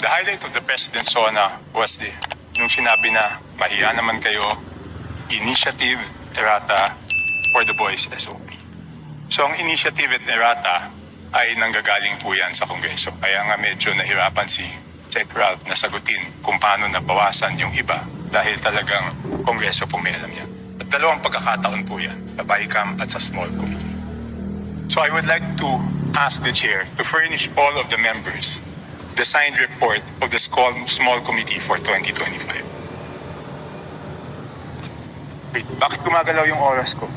The highlight of the President's SONA was the, nung sinabi na mahiya naman kayo, initiative, errata, for the boys SOP. So ang initiative at errata ay nanggagaling po yan sa Kongreso. Kaya nga medyo nahirapan si Sec Ralph na sagutin kung paano nabawasan yung iba dahil talagang Kongreso po may alam yan. At dalawang pagkakataon po yan, sa BICAM at sa small committee. So I would like to ask the chair to furnish all of the members the signed report of the small, small committee for 2025. Wait, bakit gumagalaw yung oras ko?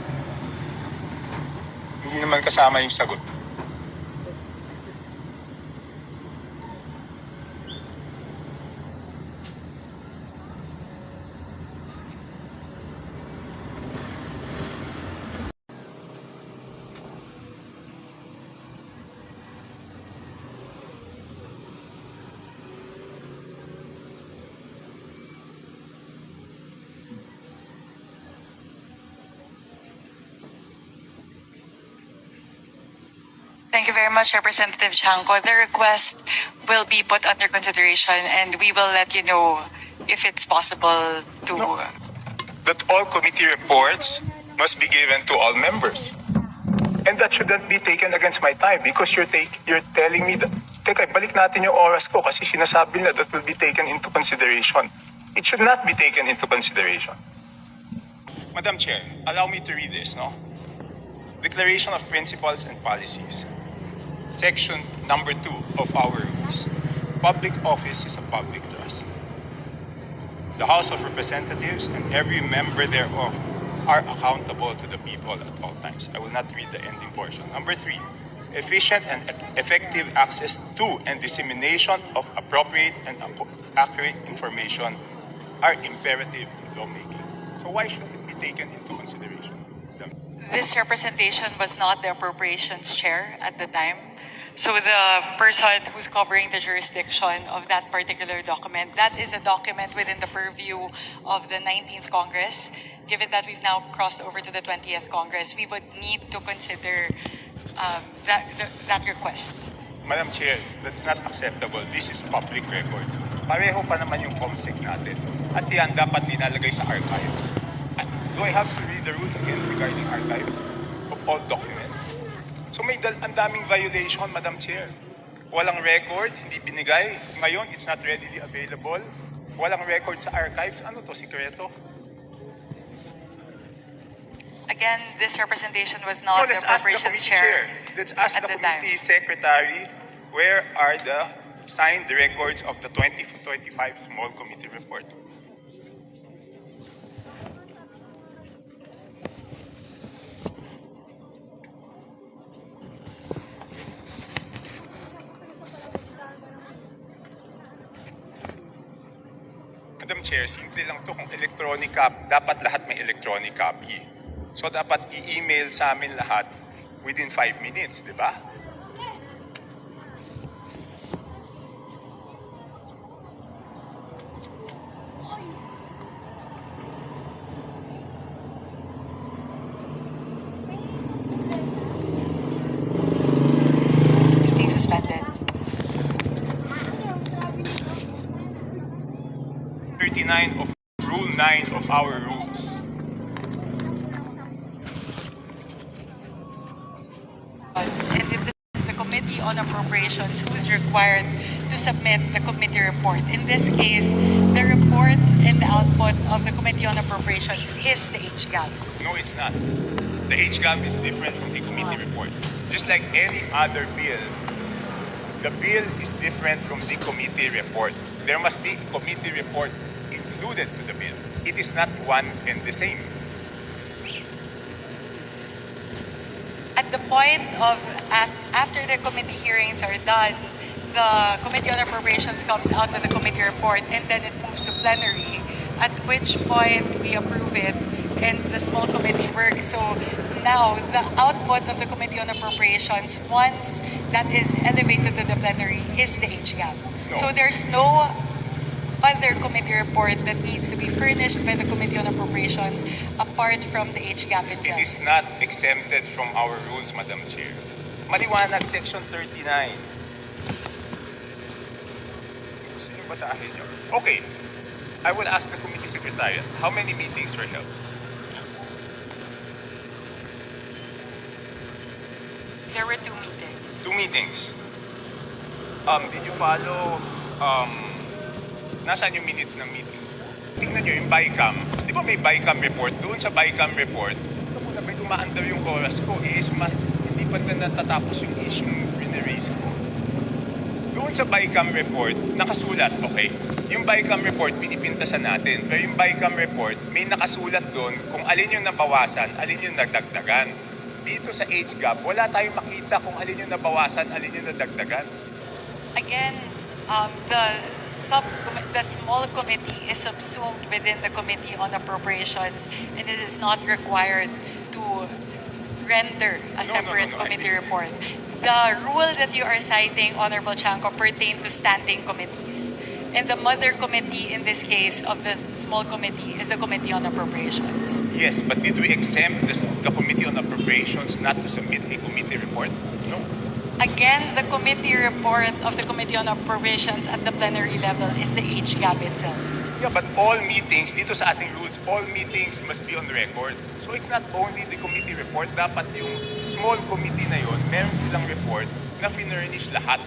Hindi naman kasama yung sagot. Thank you very much, Representative Chanco. The request will be put under consideration and we will let you know if it's possible to. No. That all committee reports must be given to all members. And that shouldn't be taken against my time because you're take, you're telling me that, teka, balik natin yung oras ko kasi sinasabi na that will be taken into consideration. It should not be taken into consideration. Madam Chair, allow me to read this, no? Declaration of Principles and Policies. Section number two of our rules. Public office is a public trust. The House of Representatives and every member thereof are accountable to the people at all times. I will not read the ending portion. Number three, efficient and effective access to and dissemination of appropriate and accurate information are imperative in lawmaking. So why should it be taken into consideration? This representation was not the appropriations chair at the time. So the person who's covering the jurisdiction of that particular document, that is a document within the purview of the 19th Congress. Given that we've now crossed over to the 20th Congress, we would need to consider um, that, that request. Madam Chair, that's not acceptable. This is public record. Pareho pa naman yung COMSEC natin. At yan dapat dinalagay sa archives. At do I have to read the rules again regarding archives of all documents? Dal ang daming violation, Madam Chair. Walang record, hindi binigay. Ngayon, it's not readily available. Walang record sa archives. Ano to, sikreto? Again, this representation was No, not the let's ask the chair. chair Let's ask at the the committee secretary where are the signed records of the 2025 small committee report. Madam Chair, simple lang to. Kung electronic copy, dapat lahat may electronic copy. So dapat i-email sa amin lahat within 5 minutes, di ba? 39 of Rule 9 of our rules. And it is the Committee on Appropriations who is required to submit the committee report. In this case, the report and the output of the Committee on Appropriations is the HGAP. No, it's not. The HGAM is different from the committee report. Just like any other bill, the bill is different from the committee report. There must be committee report included to the bill. It is not one and the same. At the point of, after the committee hearings are done, the Committee on Appropriations comes out with a committee report and then it moves to plenary, at which point we approve it and the small committee works. So now, the output of the Committee on Appropriations, once that is elevated to the plenary, is the HGAP. No. So there's no other committee report that needs to be furnished by the Committee on Appropriations apart from the HGAP It itself. is not exempted from our rules, Madam Chair. Maliwanag, Section 39. yung basahin nyo. Okay, I will ask the committee secretariat, how many meetings were held? There were two meetings. Two meetings. Um, did you follow, um, nasaan yung minutes ng meeting? Tingnan nyo yung BICAM. Di ba may BICAM report? Doon sa BICAM report, muna may umaandar yung oras ko is ma- hindi pa na natatapos yung issue pineraise ko. Doon sa BICAM report, nakasulat, okay? Yung BICAM report, pinipintasan natin. Pero yung BICAM report, may nakasulat doon kung alin yung nabawasan, alin yung nagdagdagan. Dito sa age gap, wala tayong makita kung alin yung nabawasan, alin yung nadagdagan. Again, um, the sub the small committee is subsumed within the committee on appropriations and it is not required to render no, a separate no, I committee didn't. report. The rule that you are citing, Honorable Chanco, pertain to standing committees. And the mother committee in this case of the small committee is the Committee on Appropriations. Yes, but did we exempt the, the Committee on Appropriations not to submit a committee report? No. Again, the committee report of the Committee on Appropriations at the plenary level is the age gap itself. Yeah, but all meetings, dito sa ating rules, all meetings must be on record. So it's not only the committee report, dapat yung small committee na yon, meron silang report na finurnish lahat